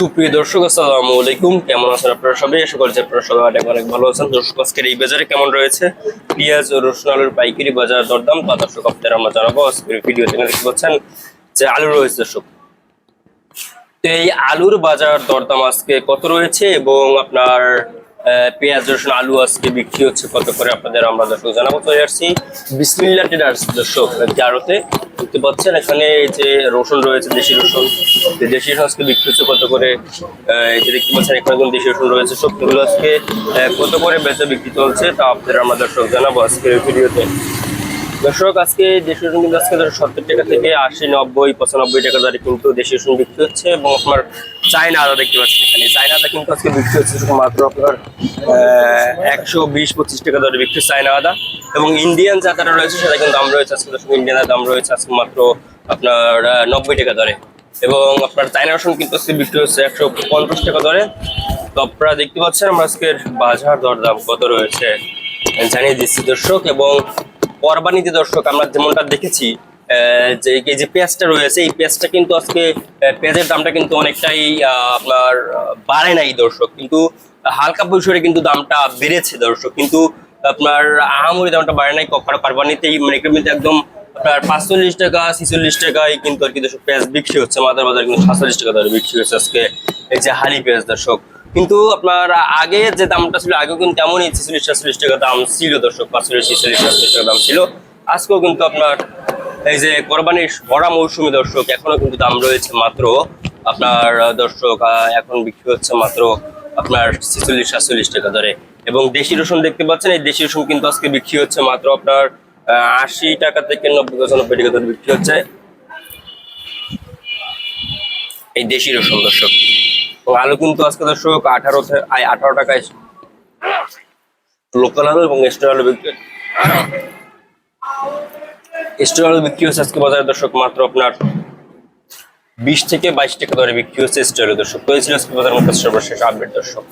সুপ্রিয় দর্শক, আসসালামু আলাইকুম। কেমন আছেন আপনারা সবাই? আশা করছি আপনারা সবাই অনেক অনেক ভালো আছেন। দর্শক, আজকের এই বাজারে কেমন রয়েছে? পেঁয়াজ ও রসুন আলুর পাইকারি বাজার দরদাম। তা দর্শক আপনারা আমরা জানাব। আজকের ভিডিও থেকে দেখতে পাচ্ছেন যে আলু রয়েছে দর্শক। তো এই আলুর বাজার দরদাম আজকে কত রয়েছে এবং আপনার পেঁয়াজ, রসুন, আলু আজকে বিক্রি হচ্ছে কত করে আপনাদের আমরা দর্শক জানাব। চলে আসছি বিসমিল্লা ট্রেডার্স দর্শক জারোতে। দেখতে পাচ্ছেন এখানে এই যে রসুন রয়েছে, দেশি রসুন। দেশি রসুন আজকে বিক্রি হচ্ছে কত করে? এই যে দেখতে পাচ্ছেন এখানে দেশি রসুন রয়েছে। সবগুলো আজকে কত করে বেচা বিক্রি চলছে তা আপনাদের আমরা দর্শক জানাব আজকের ভিডিওতে। দর্শক, আজকে দেশি রসুন কিন্তু আজকে ধরো সত্তর টাকা থেকে আশি, নব্বই, পঁচানব্বই টাকা দরে কিন্তু দেশি রসুন বিক্রি হচ্ছে এবং আপনার চায়না আদা দেখতে পাচ্ছেন এখানে। চায়না আদা কিন্তু আজকে বিক্রি হচ্ছে মাত্র আপনার একশো বিশ, পঁচিশ টাকা দরে বিক্রি চায়না আদা এবং ইন্ডিয়ান যে আদাটা রয়েছে সেটা কিন্তু দাম রয়েছে আজকে দর্শক ইন্ডিয়ান দাম রয়েছে আজকে মাত্র আপনার নব্বই টাকা দরে এবং আপনার চায়না রসুন কিন্তু আজকে বিক্রি হচ্ছে একশো পঞ্চাশ টাকা দরে। তো আপনারা দেখতে পাচ্ছেন আমরা আজকের বাজার দরদাম কত রয়েছে জানিয়ে দিচ্ছি দর্শক এবং কোরবানিতে দর্শক, আমরা যেমনটা দেখেছি যে এই যে পেঁয়াজটা রয়েছে, এই পেঁয়াজটা কিন্তু আজকে পেঁয়াজের দামটা কিন্তু অনেকটাই আপনার বাড়ে নাই দর্শক। কিন্তু হালকা পরিসরে কিন্তু দামটা বেড়েছে দর্শক। কিন্তু আপনার আহামরি দামটা বাড়ে নাই, কখনো কোরবানিতে মানে কিন্তু একদম আপনার পাঁচচল্লিশ টাকা, ছিচল্লিশ টাকায় কিন্তু আর কি দর্শক পেঁয়াজ বিক্রি হচ্ছে। মাদার বাজার কিন্তু সাতচল্লিশ টাকা দরে বিক্রি হচ্ছে আজকে এই যে হালি পেঁয়াজ দর্শক। কিন্তু আপনার আগে যে দামটা ছিল, আগেও কিন্তু তেমনই ছিচল্লিশ সাতচল্লিশ টাকা দাম ছিল দর্শক, পাঁচচল্লিশ ছিচল্লিশ সাতচল্লিশ টাকা দাম ছিল। আজকেও কিন্তু আপনার এই যে কোরবানির ভরা মৌসুমী দর্শক, এখনও কিন্তু দাম রয়েছে মাত্র আপনার দর্শক এখন বিক্রি হচ্ছে মাত্র আপনার ছিচল্লিশ, সাতচল্লিশ টাকা ধরে এবং দেশি রসুন দেখতে পাচ্ছেন, এই দেশি রসুন কিন্তু আজকে বিক্রি হচ্ছে মাত্র আপনার আশি টাকা থেকে নব্বই, পঁচানব্বই টাকা দরে বিক্রি হচ্ছে। এই দেশি রসুন দর্শক। আলু কিন্তু আজকে দর্শক আঠারো আঠারো টাকায় লোকাল আলু এবং স্টোর আলু বিক্রি স্টোর আলু বিক্রি হচ্ছে আজকে বাজারে দর্শক মাত্র আপনার বিশ থেকে বাইশ টাকা ধরে বিক্রি হচ্ছে স্টোর আলু দর্শক। তো এই ছিল আজকে বাজার মধ্যে সর্বশেষ আপডেট দর্শক।